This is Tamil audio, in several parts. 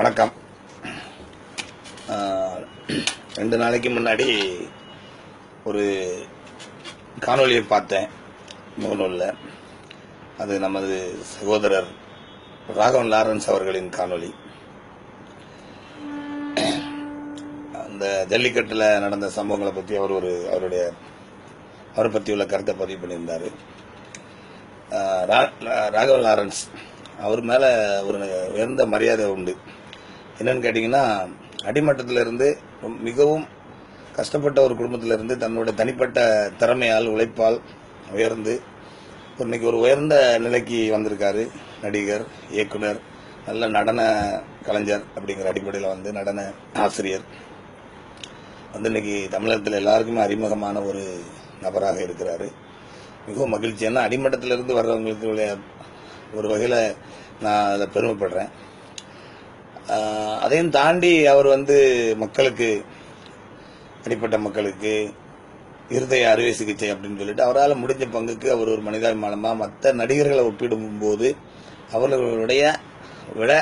வணக்கம். ரெண்டு நாளைக்கு முன்னாடி ஒரு காணொளியை பார்த்தேன் முகநூலில் அது நமது சகோதரர் ராகவன் லாரன்ஸ் அவர்களின் காணொளி. அந்த ஜல்லிக்கட்டில் நடந்த சம்பவங்களை பற்றி அவர் ஒரு அவருடைய அவரை பற்றி உள்ள கருத்தை பதிவு பண்ணியிருந்தார். ரா- ராகவன் லாரன்ஸ் அவர் மேலே ஒரு உயர்ந்த மரியாதை உண்டு. என்னன்னு கேட்டிங்கன்னா அடிமட்டத்தில் இருந்து மிகவும் கஷ்டப்பட்ட ஒரு குடும்பத்தில் இருந்து தனிப்பட்ட திறமையால் உழைப்பால் உயர்ந்து இன்னைக்கு ஒரு உயர்ந்த நிலைக்கு வந்திருக்காரு நடிகர் இயக்குனர் நல்ல நடன கலைஞர் அப்படிங்கிற அடிப்படையில் வந்து நடன ஆசிரியர். வந்து இன்னைக்கு தமிழகத்தில் எல்லாருக்குமே அறிமுகமான ஒரு நபராக இருக்கிறாரு. மிகவும் மகிழ்ச்சி. ஏன்னா அடிமட்டத்திலிருந்து வர்றவங்களுக்கு உள்ள ஒரு வகையில் நான் அதை பெருமைப்படுறேன். அதையும் தாண்டி அவர் வந்து மக்களுக்கு அடிப்பட்ட மக்களுக்கு இருதய அறுவை சிகிச்சை அப்படின்னு சொல்லிட்டு அவரால் முடிஞ்ச பங்குக்கு அவர் ஒரு மனிதாபிமானமாக மற்ற நடிகர்களை ஒப்பிடும்போது அவர்களுடைய விட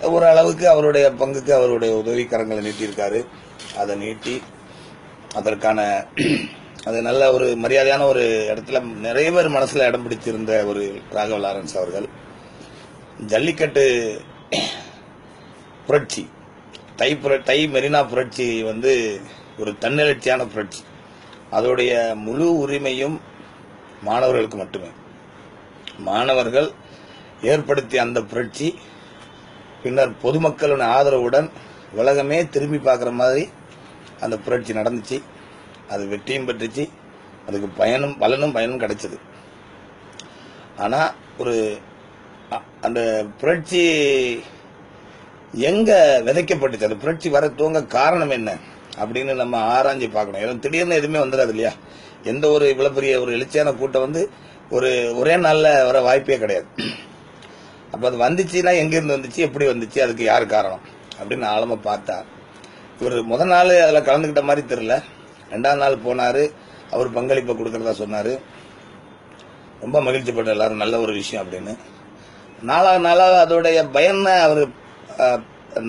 ஓரளவுக்கு அவருடைய பங்குக்கு அவருடைய உதவிக்கரங்களை நீட்டியிருக்காரு. அதை நீட்டி அதற்கான அது நல்ல ஒரு மரியாதையான ஒரு இடத்துல நிறைய பேர் மனசில் இடம் பிடிச்சிருந்த ஒரு ராகவ லாரன்ஸ் அவர்கள். ஜல்லிக்கட்டு புரட்சி. தை புர தை மெரினா புரட்சி வந்து ஒரு தன்னெழுச்சியான புரட்சி. அதோடைய முழு உரிமையும் மாணவர்களுக்கு மட்டுமே. மாணவர்கள் ஏற்படுத்திய அந்த புரட்சி பின்னர் பொதுமக்களின் ஆதரவுடன் உலகமே திரும்பி பார்க்குற மாதிரி அந்த புரட்சி நடந்துச்சு. அது வெற்றியும் பெற்றுச்சு. அதுக்கு பயனும் பலனும் பயனும் கிடைச்சது. ஆனால் ஒரு அ- அந்த புரட்சி எங்க விதைக்கப்பட்டுச்சு? அது புரட்சி வர தூங்க காரணம் என்ன? அப்படின்னு நம்ம ஆராய்ஞ்சு பார்க்கணும். ஏன்னா திடீர்னு எதுவுமே வந்துடாது இல்லையா? எந்த ஒரு இவ்வளவு பெரிய ஒரு எழுச்சியான கூட்டம் வந்து ஒரு ஒரே நாளில் வர வாய்ப்பே கிடையாது. அப்போ அது வந்துச்சுன்னா எங்கேருந்து வந்துச்சு? எப்படி வந்துச்சு? அதுக்கு யார் காரணம்? அப்படின்னு ஆழமாக பார்த்தா இவர் முத நாள் அதில் கலந்துக்கிட்ட மாதிரி தெரியல. ரெண்டாம் நாள் போனார். அவர் பங்களிப்பை கொடுக்குறதா சொன்னார். ரொம்ப மகிழ்ச்சிப்பட்ட எல்லாரும் நல்ல ஒரு விஷயம் அப்படின்னு. நாலாவது நாளாக அதோடைய பயனை அவர்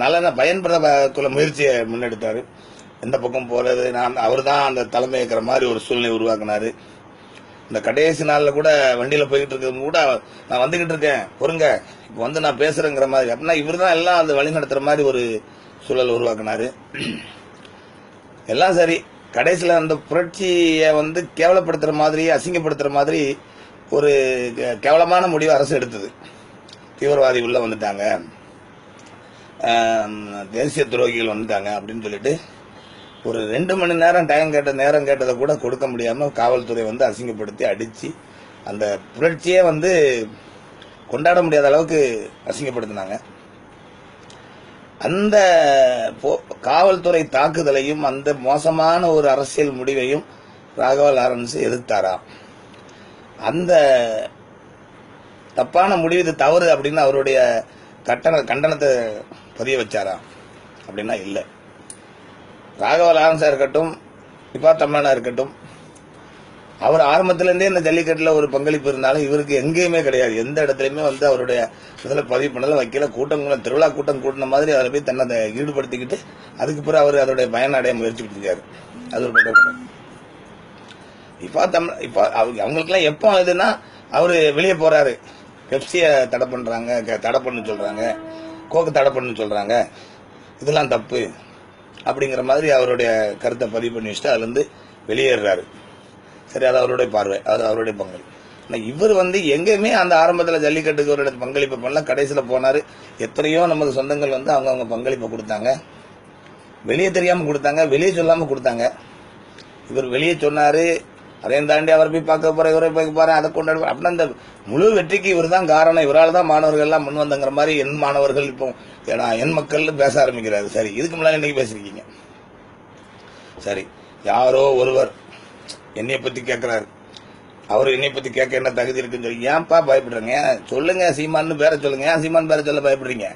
நலனை பயன்படுத்த முயற்சியை முன்னெடுத்தார். எந்த பக்கம் போகிறது நான் அவர் தான் அந்த தலைமை இருக்கிற மாதிரி ஒரு சூழ்நிலை உருவாக்குனாரு. இந்த கடைசி நாளில் கூட வண்டியில் போய்கிட்டு இருக்கிறது கூட நான் வந்துக்கிட்டு இருக்கேன். பொறுங்க இப்போ வந்து நான் பேசுகிறேங்கிற மாதிரி. அப்படின்னா இவர் தான் எல்லாம் அந்த வழி நடத்துகிற மாதிரி ஒரு சூழல் உருவாக்குனாரு. எல்லாம் சரி. கடைசியில் அந்த புரட்சியை வந்து கேவலப்படுத்துகிற மாதிரி அசிங்கப்படுத்துகிற மாதிரி ஒரு கேவலமான முடிவு அரசு எடுத்தது. தீவிரவாதி உள்ளே வந்துட்டாங்க. தேசிய துரோகிகள் வந்துட்டாங்க அப்படின்னு சொல்லிட்டு ஒரு ரெண்டு மணி நேரம் டைம் கேட்ட நேரம் கேட்டதை கூட கொடுக்க முடியாமல் காவல்துறை வந்து அசிங்கப்படுத்தி அடித்து அந்த புரட்சியே வந்து கொண்டாட முடியாத அளவுக்கு அசிங்கப்படுத்தினாங்க. அந்த போ- காவல்துறை தாக்குதலையும் அந்த மோசமான ஒரு அரசியல் முடிவையும் ராகவா லாரன்ஸ் எதிர்த்தாராம் அந்த தப்பான முடிவு இது தவறு அப்படின்னு அவருடைய கட்டண கண்டனத்தை பதிய வச்சாரா அப்படின்னா இல்லை. ராகவ லாரன்ஸாக இருக்கட்டும் இப்பா தம்மனா இருக்கட்டும் அவர் ஆரம்பத்திலேருந்தே இந்த ஜல்லிக்கட்டுல ஒரு பங்களிப்பு இருந்தாலும் இவருக்கு எங்கேயுமே கிடையாது. எந்த இடத்துலயுமே வந்து அவருடைய இதில் பதிவு பண்ணல வைக்கல. கூட்டம் திருவிழா கூட்டம் கூட்டின மாதிரி அதில் போய் தன்னை அதை ஈடுபடுத்திக்கிட்டு அதுக்கு பிறகு அவர் அதோடைய பயன் அடைய முயற்சி செஞ்சாரு அது ஒரு பக்கம் இப்ப தமிழ் இப்ப அவங்க அவங்களுக்குலாம் எப்போ இதுன்னா அவரு வெளியே போறாரு. பெப்சியை தடை பண்றாங்க க- தடை பண்ணு சொல்றாங்க. கோக்கு தடை பண்ண சொல்கிறாங்க இதெல்லாம் தப்பு. அப்படிங்கிற மாதிரி அவருடைய கருத்தை பதிவு பண்ணி வச்சுட்டு அதுலேருந்து வெளியேறுறாரு. வெளியேறாரு சரி அது அவருடைய பார்வை. அது அவருடைய பங்களிப்பு. ஆனால் இவர் வந்து எங்கேயுமே அந்த ஆரம்பத்தில் ஜல்லிக்கட்டுக்கு ஒரு பங்களிப்பு பண்ணல. கடைசியில் போனார். எத்தனையோ நமது சொந்தங்கள் வந்து அவங்க அவங்க பங்களிப்பை கொடுத்தாங்க. வெளியே தெரியாமல் கொடுத்தாங்க. வெளியே சொல்லாமல் கொடுத்தாங்க. இவர் வெளியே சொன்னார். அதையும் தாண்டி அவர் போய் பார்க்க போற இவரை போய் பாரு அதை கொண்டாடு அப்படின்னா அந்த முழு வெற்றிக்கு இவர் தான் காரணம். இவரால் தான் மாணவர்கள் எல்லாம் முன் வந்தங்கிற மாதிரி என் மாணவர்கள் இப்போ ஏன்னா என் மக்கள் பேச ஆரம்பிக்கிறாரு சரி இதுக்கு முன்னாடி இன்னைக்கு பேசிருக்கீங்க. சரி யாரோ ஒருவர் என்னைய பத்தி கேட்கிறாரு அவர் என்னை பத்தி கேட்க என்ன தகுதி இருக்குன்னு சொல்லி ஏன்பா பயப்படுறீங்க? சொல்லுங்க சீமான்னு பேர சொல்லுங்க. ஏன் சீமான் பேர சொல்ல பயப்படுறீங்க?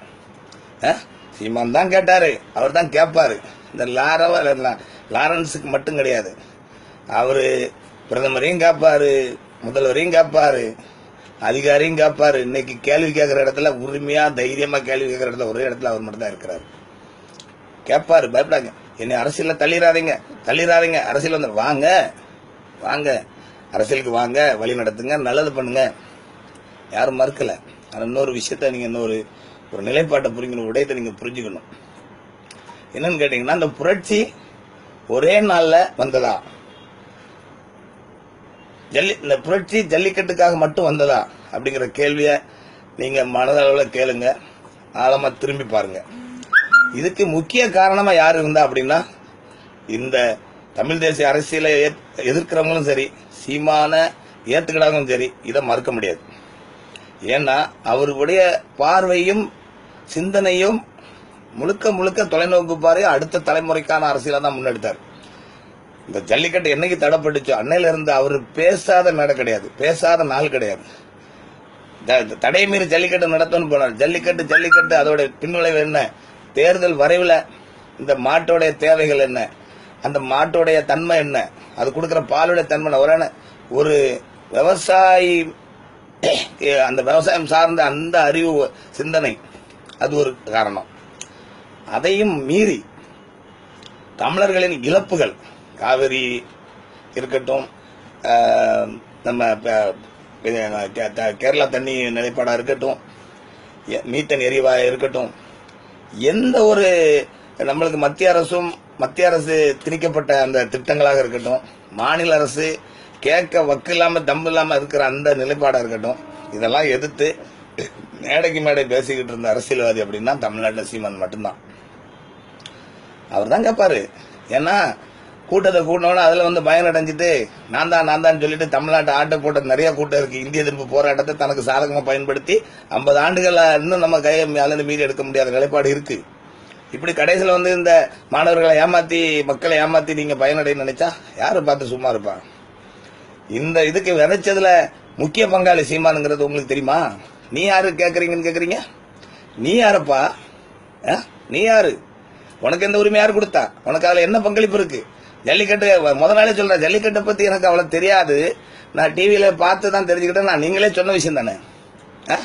ஆ? சீமான் தான் கேட்டாரு. அவர் தான் கேட்பாரு. இந்த லாரவா லாரன்ஸுக்கு மட்டும் கிடையாது. அவரு பிரதமரையும் காப்பாரு முதல்வரையும் காப்பாரு அதிகாரியும் காப்பாரு. இன்னைக்கு கேள்வி கேட்கிற இடத்துல உரிமையா தைரியமா கேள்வி கேட்கிற இடத்துல ஒரே இடத்துல அவர் மட்டும் தான் இருக்கிறாரு. கேட்பாரு பயப்படாங்க. என்னை அரசியலில் தள்ளிடாதீங்க தள்ளிடாதீங்க அரசியல் வந்து வாங்க. வாங்க. அரசியலுக்கு வாங்க. வழி நடத்துங்க. நல்லது பண்ணுங்க. யாரும் மறுக்கல. ஆனால் இன்னொரு விஷயத்த நீங்க இன்னொரு ஒரு நிலைப்பாட்டை புரிஞ்சுக்கணும். உடையத்தை நீங்க புரிஞ்சுக்கணும். என்னன்னு கேட்டீங்கன்னா அந்த புரட்சி ஒரே நாள்ல வந்ததா? ஜல்லி இந்த புரட்சி ஜல்லிக்கட்டுக்காக மட்டும் வந்ததா? அப்படிங்கிற கேள்வியை நீங்கள் மனதளவில் கேளுங்க. ஆழமாக திரும்பி பாருங்க. இதுக்கு முக்கிய காரணமாக யார் இருந்தா அப்படின்னா இந்த தமிழ் தேசிய அரசியலை எதிர்க்கிறவங்களும் சரி சீமான ஏத்துக்கிடாங்களும் சரி இதை மறுக்க முடியாது. ஏன்னா அவருடைய பார்வையும் சிந்தனையும் முழுக்க முழுக்க தொலைநோக்கு பார்வை அடுத்த தலைமுறைக்கான அரசியலை தான் முன்னெடுத்தார். இந்த ஜல்லிக்கட்டு என்னைக்கு தடைப்பட்டுச்சோ அன்னையில இருந்து அவர் பேசாத நட கிடையாது. பேசாத நாள் கிடையாது. த- தடை மீறி ஜல்லிக்கட்டு நடத்தணும்னு போனார். ஜல்லிக்கட்டு ஜல்லிக்கட்டு அதோட பின்விளைவு என்ன? தேர்தல் வரைவில் இந்த மாட்டோடைய தேவைகள் என்ன? அந்த மாட்டோடைய தன்மை என்ன? அது கொடுக்குற பாலுடைய தன்மை என்ன? ஒரு ஒரு விவசாயி அந்த விவசாயம் சார்ந்த அந்த அறிவு சிந்தனை அது ஒரு காரணம். அதையும் மீறி தமிழர்களின் இழப்புகள் காவிரி இருக்கட்டும் நம்ம கேரளா தண்ணி நிலைப்பாடாக இருக்கட்டும் எ- மீத்தன் எரிவாயு இருக்கட்டும் எந்த ஒரு நம்மளுக்கு மத்திய அரசும் மத்திய அரசு திணிக்கப்பட்ட அந்த திட்டங்களாக இருக்கட்டும் மாநில அரசு கேட்க வக்கு இல்லாமல் தம்பு இல்லாமல் இருக்கிற அந்த நிலைப்பாடாக இருக்கட்டும் இதெல்லாம் எதிர்த்து மேடைக்கு மேடை பேசிக்கிட்டு இருந்த அரசியல்வாதி அப்படின்னா தமிழ்நாட்டில் சீமான் மட்டும்தான். அவர் தான் கேட்பாரு ஏன்னா கூட்டத்தை கூட்டினோட அதுல வந்து பயன் அடைஞ்சிட்டு நான் தான் நான் தான் சொல்லிட்டு தமிழ்நாட்டு ஆட்டை போட்ட நிறைய கூட்டம் இருக்கு. இந்திய எதிர்ப்பு போராட்டத்தை தனக்கு சாதகமாக பயன்படுத்தி ஐம்பது ஆண்டுகளில் இன்னும் நம்ம கையை மேலிருந்து மீறி எடுக்க முடியாத நிலைப்பாடு இருக்கு. இப்படி கடைசியில் வந்து இந்த மாணவர்களை ஏமாத்தி மக்களை ஏமாத்தி நீங்க பயனடைய நினைச்சா யாரு பார்த்து சும்மா இருப்பான் இந்த இதுக்கு விதைச்சதுல முக்கிய பங்காளி சீமானுங்கிறது உங்களுக்கு தெரியுமா? நீ யாரு கேட்குறீங்கன்னு கேட்குறீங்க நீ யாருப்பா? ஆ? நீ யாரு? உனக்கு எந்த உரிமை யார் கொடுத்தா? உனக்கு அதில் என்ன பங்களிப்பு இருக்குது ஜல்லிக்கட்டு முத நாளே சொல்கிறேன் ஜல்லிக்கட்டை பற்றி எனக்கு அவ்வளோ தெரியாது. நான் டிவியில் பார்த்து தான் தெரிஞ்சுக்கிட்டேன். நான் நீங்களே சொன்ன விஷயம் தானே? ஆ?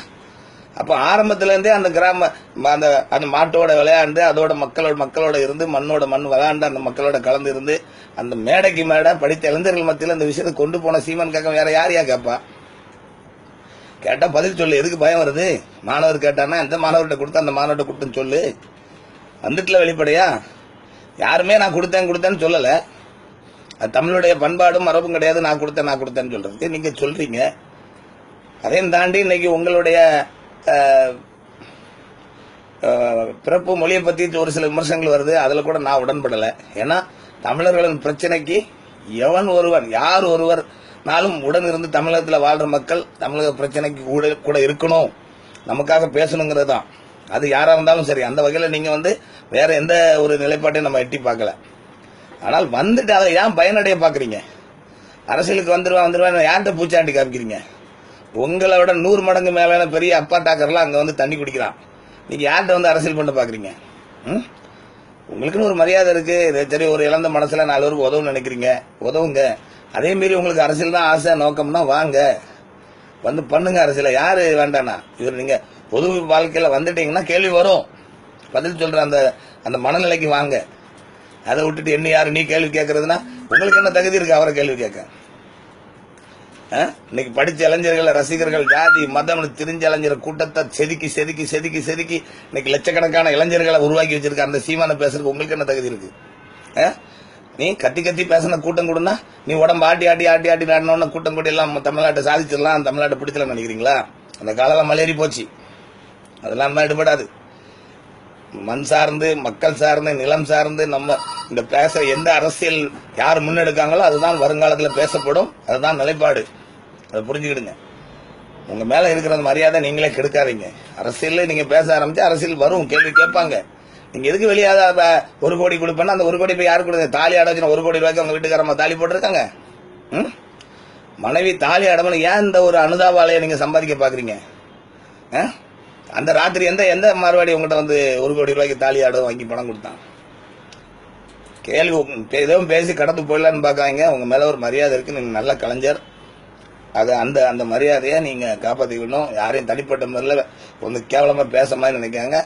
அப்போ ஆரம்பத்துலேருந்தே அந்த கிராம அந்த அந்த மாட்டோட விளையாண்டு அதோட மக்களோட மக்களோட இருந்து மண்ணோட மண் விளையாண்டு அந்த மக்களோட கலந்து இருந்து அந்த மேடைக்கு மேடை படித்த இளைஞர்கள் மத்தியில் அந்த விஷயத்தை கொண்டு போன சீமன் கேட்க வேற யாரையா கேட்பா கேட்டால் பதில் சொல்லு. எதுக்கு பயம் வருது? மாணவர் கேட்டானா எந்த மாணவர்கிட்ட கொடுத்தா அந்த மாணவர்கிட்ட கொடுத்துன்னு சொல்லு. வந்துட்டுல வெளிப்படையா? யாருமே நான் கொடுத்தேன் கொடுத்தேன்னு சொல்லலை. அது தமிழுடைய பண்பாடும் மரபும் கிடையாது. நான் கொடுத்தேன் நான் கொடுத்தேன்னு சொல்றது நீங்கள் சொல்றீங்க. அதையும் தாண்டி இன்னைக்கு உங்களுடைய பிறப்பு மொழியை பற்றி ஒரு சில விமர்சனங்கள் வருது. அதில் கூட நான் உடன்படலை. ஏன்னா தமிழர்களின் பிரச்சனைக்கு எவன் ஒருவர் யார் ஒருவர் நாளும் உடன் இருந்து தமிழகத்தில் வாழ்கிற மக்கள் தமிழக பிரச்சனைக்கு கூட கூட இருக்கணும். நமக்காக பேசணுங்கிறது தான். அது யாராக இருந்தாலும் சரி அந்த வகையில் நீங்கள் வந்து வேற எந்த ஒரு நிலைப்பாட்டையும் நம்ம எட்டி பார்க்கல. ஆனால் வந்துட்டு அதை ஏன் பயனடைய பார்க்குறீங்க? அரசியலுக்கு வந்துடுவா வந்துருவான் யார்கிட்ட பூச்சாண்டி காமிக்கிறீங்க? உங்களை விட நூறு மடங்கு மேலான பெரிய அப்பா டாக்கர்லாம் அங்கே வந்து தண்ணி குடிக்கிறான். நீங்கள் யார்கிட்ட வந்து அரசியல் பண்ண பார்க்குறீங்க? ம்? உங்களுக்குன்னு ஒரு மரியாதை இருக்குது சரி ஒரு இழந்த மனசில் நாலு பேருக்கு உதவும் நினைக்கிறீங்க. உதவுங்க. அதேமாரி உங்களுக்கு அரசியல் தான் ஆசை நோக்கம்னா வாங்க. வந்து பண்ணுங்க அரசியலை. யார் வேண்டாண்ணா இவர் நீங்கள் பொது வாழ்க்கையில் வந்துட்டீங்கன்னா கேள்வி வரும். பதில் சொல்ற அந்த அந்த மனநிலைக்கு வாங்க. அதை விட்டுட்டு என்ன யாரு நீ கேள்வி கேட்கறதுனா உங்களுக்கு என்ன தகுதி இருக்கு அவரை கேள்வி கேட்க. ஆ? இன்னைக்கு படிச்ச இளைஞர்கள் ரசிகர்கள் ஜாதி மதம் தெரிஞ்ச இளைஞர் கூட்டத்தை செதுக்கி செதுக்கி செதுக்கி செதுக்கி இன்னைக்கு லட்சக்கணக்கான இளைஞர்களை உருவாக்கி வச்சிருக்க அந்த சீமான பேசுறதுக்கு உங்களுக்கு என்ன தகுதி இருக்கு? ஆ? நீ கத்தி கத்தி பேசின கூட்டம் கூடனா நீ உடம்பு ஆட்டி ஆட்டி ஆட்டி ஆட்டி நாடினோட கூட்டம் கூட எல்லாம் தமிழ்நாட்டை சாதிச்சிடலாம் தமிழ்நாட்டை பிடிச்சலாம் நினைக்கிறீங்களா? அந்த காலம் மலேறி போச்சு. அதெல்லாம் எடுபடாது. மண் சார்ந்து மக்கள் சார்ந்து நிலம் சார்ந்து நம்ம இந்த பேச எந்த அரசியல் யார் முன்னெடுக்காங்களோ அதுதான் வருங்காலத்தில் பேசப்படும். அதுதான் நிலைப்பாடு. அதை புரிஞ்சுக்கிடுங்க. உங்க மேல இருக்கிற அந்த மரியாதை நீங்களே கெடுக்காதீங்க. அரசியலில் நீங்க பேச ஆரம்பிச்சா அரசியல் வரும். கேள்வி கேட்பாங்க. நீங்க எதுக்கு வெளியாக ஒரு கோடி கொடுப்பேன்னா அந்த ஒரு கோடி போய் யார் கொடுங்க? தாலி அட வச்சுனா ஒரு கோடி ரூபாய்க்கு அவங்க வீட்டுக்காரம்மா தாலி போட்டிருக்காங்க. ம்? மனைவி தாலி அடமனு ஏன் இந்த ஒரு அனுதாபாலையை நீங்க சம்பாதிக்க பாக்குறீங்க? ஆ? அந்த ராத்திரி எந்த எந்த மார்வாடி உங்கள்கிட்ட வந்து ஒரு கோடி ரூபாய்க்கு தாலி ஆடம் வாங்கி பணம் கொடுத்தான்? கேள்வி எதுவும் பேசி கடந்து போயிடலான்னு பார்க்காங்க உங்கள் மேலே ஒரு மரியாதை இருக்குது நீங்கள் நல்ல கலைஞர். அது அந்த அந்த மரியாதையை நீங்கள் காப்பாற்றிக்கணும் யாரையும் தனிப்பட்ட முறையில் கொஞ்சம் கேவலமாக பேச மாதிரி நினைக்காங்க.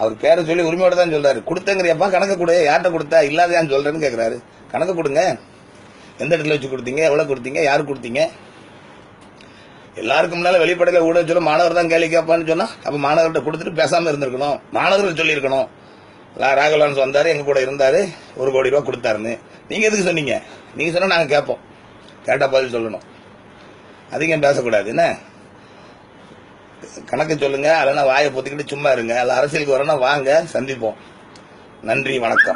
அவர் பேரை சொல்லி உரிமையோட தான் சொல்கிறாரு கொடுத்தங்கிறியப்பா கணக்கு கொடு. யார்கிட்ட கொடுத்தா இல்லாதையான்னு சொல்கிறேன்னு கேட்குறாரு கணக்கு கொடுங்க. எந்த இடத்துல வச்சு கொடுத்தீங்க? எவ்வளோ கொடுத்தீங்க? யார் கொடுத்தீங்க? எல்லாருக்கும் முன்னால வெளிப்படையில ஊட சொல்ல மாணவர் தான் கேள்வி கேட்பான்னு சொன்னா அப்ப மாணவர்கிட்ட கொடுத்துட்டு பேசாம இருந்திருக்கணும். மாணவர்கள் சொல்லியிருக்கணும். ரா- ராகவலான்ஸ் வந்தாரு எங்க கூட இருந்தாரு ஒரு கோடி ரூபா கொடுத்தாருன்னு. நீங்க எதுக்கு சொன்னீங்க? நீங்க சொன்னா நாங்க கேட்போம். கேட்டா பதில் சொல்லணும். அதிகம் பேசக்கூடாது? என்ன? கணக்கு சொல்லுங்க அதெல்லாம் வாயை பொத்திக்கிட்டு சும்மா இருங்க. அதில் அரசியலுக்கு வரணும் வாங்க சந்திப்போம். நன்றி வணக்கம்.